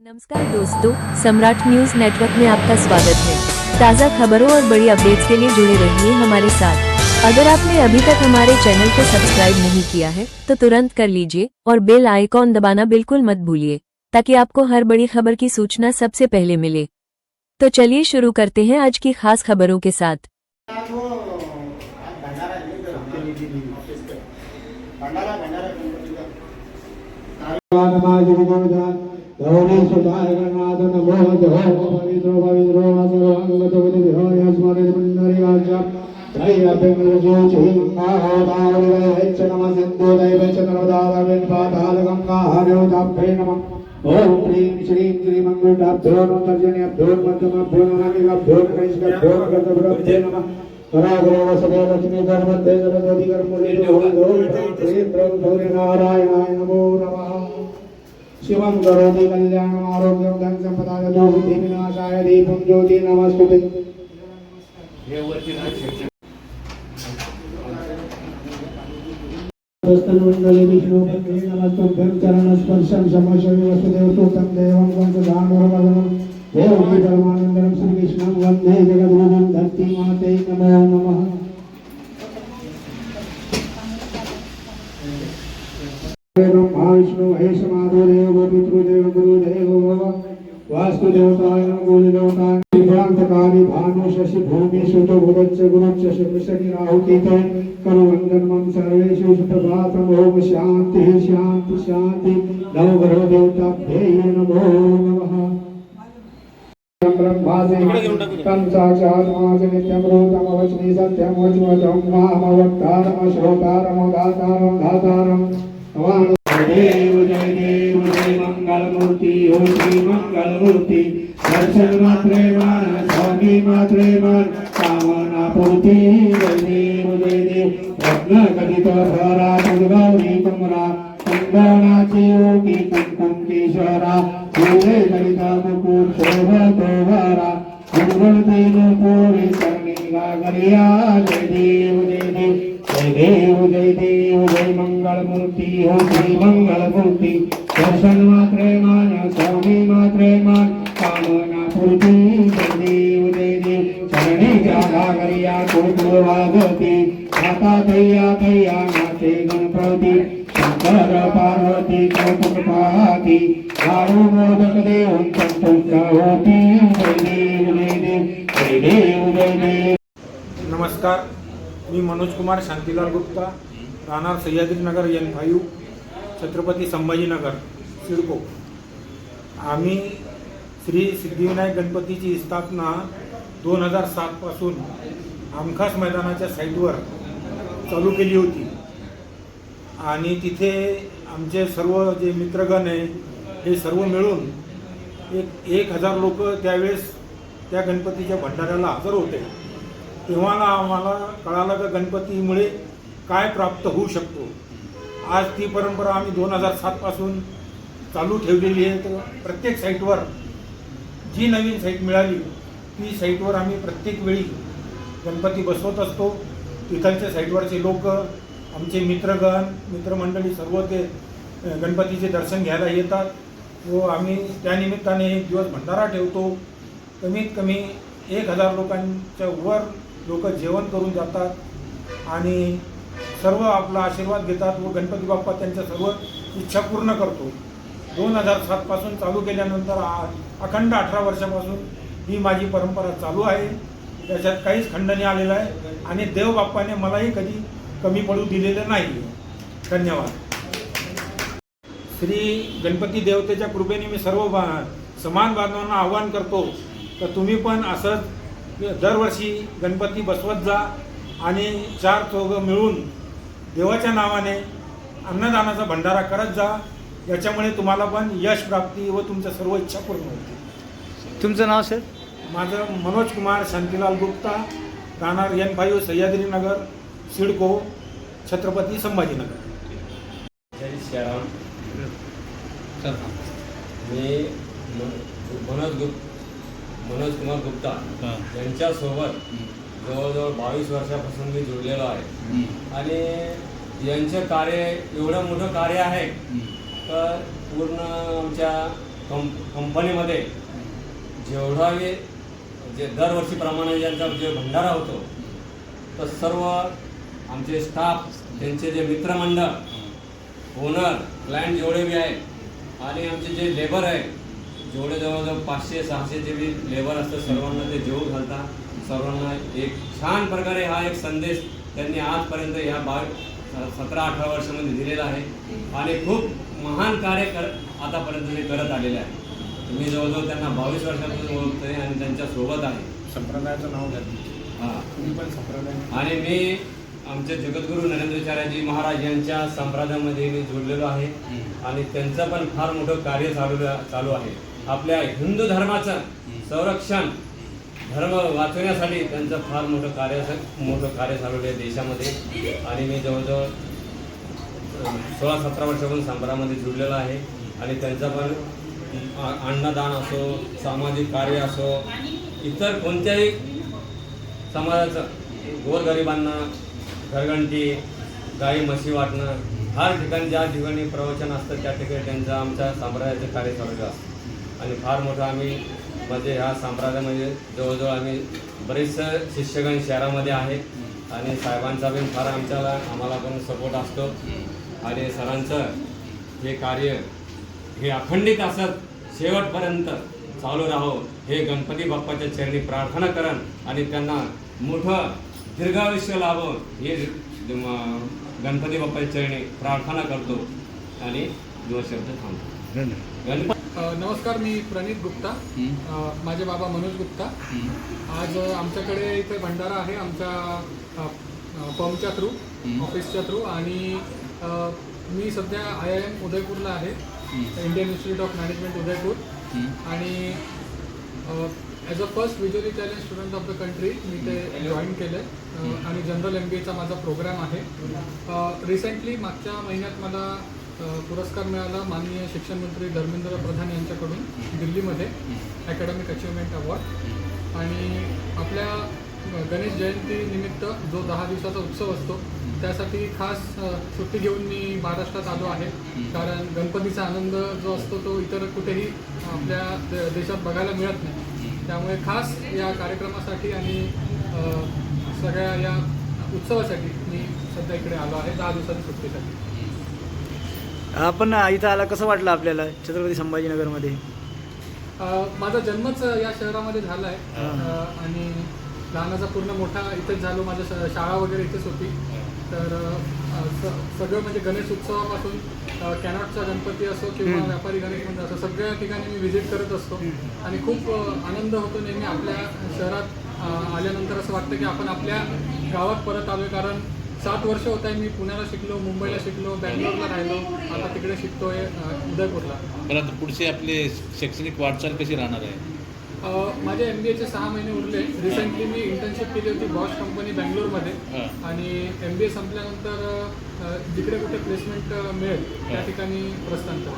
नमस्कार दोस्तों, सम्राट news network में आपका स्वागत है। ताज़ा खबरों और बड़ी अपडेट्स के लिए जुड़े रहिए हमारे साथ। अगर आपने अभी तक हमारे चैनल को सब्सक्राइब नहीं किया है तो तुरंत कर लीजिए और बेल आइकॉन दबाना बिल्कुल मत भूलिए, ताकि आपको हर बड़ी खबर की सूचना सबसे पहले मिले। तो चलिए शुरू करते हैं आज की खास खबरों के साथ। भंडारा జగన్నాథన మోహో పవిత్రో పవిత్రో భగవతో యస్మరిందరిగాచ దైవపెంగుజో చిహ్నాహో దావరివైచ్చ నమ సింధో దైవైచ్చ నరదారవిన్ పాతాలకం కాహరో దాభ్యే నమ ఓం హ్రీం శ్రీం శ్రీ మంగుళాభ్యో शिवं करोति कल्याणम् आरोग्यं धन सम्पदा यतो बुद्धि विनाशाय दीपं ज्योति नमस्तुते स्तनमण्डले विष्णुपत्नी नमस्तुभ्यं चरणस्पर्शं समशमि वसुदेव देवं वंशधानुरवदनं देवकी परमानन्दं श्रीकृष्णं वन्दे जगद्गुरुं धरतीमाते नमो नमः। ब्रह्मा विष्णु महेश महादेव पितृदेव गुरुदेव वास्तुदेवताय नमः गुरुदेवताय भानु शशि भूमि सुत भुवच्च गुरुच्च शुभशनि राहुकीत करुवन्दनमं सर्वेषु सुप्रभातम् ओम शान्तिः शान्ति शान्ति। नवग्रह देवताभ्यै नमो नमः। ब्रह्मासे तं सत्यं मास नित्यमृतमवच्मि सत्यमवच्मचं देव जय देव जय मंगल मूर्ति हो श्री मंगलमूर्ती दर्शन मात्रे मान स्वामी मात्रे मान कामना पूर्ति जय देव जय देव रत्न कथित हरा गौरी कमरा कंदनाची योगी कुंकुम केशरा सूर्य ललिता मुकुट शोभतो तोभारा गुरुगण तेनो पोरे करणी गागरिया जय देव जय जय देव जय देव जय मंगलमूर्ती हो श्री मंगलमूर्ती। दर्शन मात्रे मान स्वामी मात्रे मान कामना पूर्ती जय देव जय देव। चरणी जागा करिया कुकुर वागती माता तैया तैया नाचे गणपती शंकर पार्वती कौतुक पाहती दारू मोदक देऊन संतुष्ट होती जय देव जय देव जय देव जय देव। नमस्कार। मी मनोज कुमार शांतीलाल गुप्ता राहणार Sahyadrinagar N five Chhatrapati Sambhajinagar CIDCO. आम्ही श्री सिद्धिविनायक गणपतीची स्थापना दोन हजार सातपासून आमखास मैदानाच्या साईटवर चालू केली होती. आणि तिथे आमचे सर्व जे मित्रगण आहे हे सर्व मिळून एक एक हजार लोक त्यावेळेस त्या गणपतीच्या भंडाऱ्याला हजर होते. तेव्हाला आम्हाला कळालं का गणपतीमुळे काय प्राप्त होऊ शकतो? आज ती परंपरा आम्ही दोन हजार सातपासून चालू ठेवलेली आहे. तर प्रत्येक साईटवर जी नवीन साईट मिळाली ती साईटवर आम्ही प्रत्येक वेळी गणपती बसवत असतो. तिथलच्या साईटवरचे लोक आमचे मित्रगण मित्रमंडळी सर्व ते गणपतीचे दर्शन घ्यायला येतात. व आम्ही त्यानिमित्ताने एक दिवस भंडारा ठेवतो. कमीत कमी एक हजार लोकांच्या वर लोक जेवण करून जातात आणि सर्व आपला आशीर्वाद घेतात व गणपती बाप्पा त्यांच्या सर्व इच्छा पूर्ण करतो. दोन हजार सातपासून चालू केल्यानंतर अखंड अठरा वर्षापासून ही माझी परंपरा चालू आहे. त्याच्यात काहीच खंडणी आलेलं आहे आणि देवबाप्पाने मलाही कधी कमी पडू दिलेलं नाही धन्यवाद. श्री गणपती देवतेच्या कृपेने मी सर्व बा समान बांधवांना आवाहन करतो. तर तुम्ही पण असंच दरवर्षी गणपती बसवत जा आणि चार चौघं मिळून देवाच्या नावाने अन्नदानाचा भंडारा करत जा. याच्यामुळे तुम्हाला पण यश प्राप्ती व तुमच्या सर्व इच्छा पूर्ण होतील. तुमचं नाव सर? माझं मनोज कुमार शांतीलाल गुप्ता राहणार N five Sahyadrinagar CIDCO Chhatrapati Sambhajinagar. जय श्रीराम मी म- मनोज गुप्त. मनोज कुमार गुप्ता यांच्यासोबत जवळजवळ बावीस वर्षापासून मी जुळलेलो आहे. आणि यांचं कार्य एवढं मोठं कार्य आहे तर पूर्ण आमच्या कं कंपनीमध्ये जेवढा जे दरवर्षीप्रमाणे ज्यांचा जे भंडारा होतो तर सर्व आमचे स्टाफ त्यांचे जे मित्रमंडळ ओनर क्लायंट जेवढे बी आहे आणि आमचे जे लेबर आहे जेवढे जवळजवळ पाचशे सहाशे जे बी लेबर असतात सर्वांना ते जेवू घालतात. सर्वांना एक छान प्रकारे हा एक संदेश त्यांनी आजपर्यंत ह्या बा सतरा अठरा वर्षामध्ये दिलेला आहे. आणि खूप महान कार्य कर आतापर्यंत ते करत आलेले आहे. मी जवळजवळ त्यांना बावीस वर्षापासून ओळखतोय आणि त्यांच्यासोबत आहे. संप्रदायाचं नाव घ्या हां. तुम्ही पण संप्रदाय. आणि मी आमचे जगद्गुरू नरेंद्रचार्यजी महाराज यांच्या संप्रदायामध्ये मी जोडलेलो आहे. आणि त्यांचं पण फार मोठं कार्य चालू चालू आहे. आपल्या हिंदू धर्माचं संरक्षण धर्म वाचवण्यासाठी त्यांचं फार मोठं कार्य मोठं कार्य चालू आहे देशामध्ये. आणि मी जवळजवळ सोळा सतरा वर्षापासून संप्रामध्ये जुडलेलो आहे. आणि त्यांचा पण अन्नदान असो सामाजिक कार्य असो इतर कोणत्याही समाजाचं गोरगरिबांना घरघंटी गाई म्हशी वाटणं हर ठिकाणी ज्या ठिकाणी प्रवचन असतं त्या ठिकाणी त्यांचं आमच्या संप्रदायाचं कार्य चालू असतं. आणि फार मोठं आम्ही म्हणजे ह्या संप्रदायामध्ये जवळजवळ आम्ही बरेचसे शिष्यगण शहरामध्ये आहेत आणि साहेबांचा पण फार आमच्याला आम्हाला पण सपोर्ट असतो. आणि सरांचं हे कार्य हे अखंडित असत. शेवटपर्यंत चालू राहो. हे गणपती बाप्पाच्या चरणी प्रार्थना करन आणि त्यांना मोठं दीर्घायुष्य लाभो. हे गणपती बाप्पाच्या चरणी प्रार्थना करतो. आणि दोन शब्द थांबतो गणपती नमस्कार मी प्रणित गुप्ता. माझे बाबा मनोज गुप्ता. आज आमच्याकडे इथे भंडारा आहे आमच्या फर्मच्या थ्रू ऑफिसच्या थ्रू आणि मी सध्या आय आय एम उदयपूरला आहे. Indian institute of management Udaipur. आणि as a first visually challenge student of the country मी ते जॉईन केलं आहे आणि जनरल एम बी एचा माझा प्रोग्राम आहे. रिसेंटली मागच्या महिन्यात मला पुरस्कार मिळाला माननीय शिक्षण मंत्री धर्मेंद्र प्रधान यांच्याकडून दिल्लीमध्ये अकॅडमिक अचिव्हमेंट अवॉर्ड आणि आपल्या गणेश जयंती निमित्त जो दहा दिवसाचा उत्सव असतो त्यासाठी खास सुट्टी घेऊन मी महाराष्ट्रात आलो आहे. कारण गणपतीचा आनंद जो असतो तो इतर कुठेही आपल्या देशात बघायला मिळत नाही. त्यामुळे खास या कार्यक्रमासाठी आणि सगळ्या या उत्सवासाठी मी सध्या इकडे आलो आहे दहा दिवसाच्या सुट्टीसाठी. आपण इथं आला कसं वाटलं आपल्याला छत्रपती संभाजीनगरमध्ये? माझा जन्मच या शहरामध्ये झाला आहे आणि लहानाचा पूर्ण मोठा इथेच झालो. माझ्या शाळा वगैरे इथेच होती. तर सगळं म्हणजे गणेश उत्सवापासून कॅनॉटचा गणपती असो किंवा व्यापारी गणेश मंदिर असो सगळ्या ठिकाणी मी व्हिजिट करत असतो. आणि खूप आनंद होतो नेहमी आपल्या शहरात आल्यानंतर असं वाटतं की आपण आपल्या गावात परत आलोय. कारण सात वर्ष होत आहे मी पुण्याला शिकलो मुंबईला शिकलो बँगलोरला राहिलो. आता तिकडे शिकतोय उदयपूरला. आता पुढची आपली शैक्षणिक वाटचाल कशी राहणार आहे? अ, माझे एम बी एचे सहा महिने उरले. रिसेंटली मी इंटर्नशिप केली होती बॉश कंपनी बँगलोरमध्ये. हां. आणि एम बी ए संपल्यानंतर अ, जिकडे कुठे प्लेसमेंट मिळेल त्या ठिकाणी प्रस्थान करतो.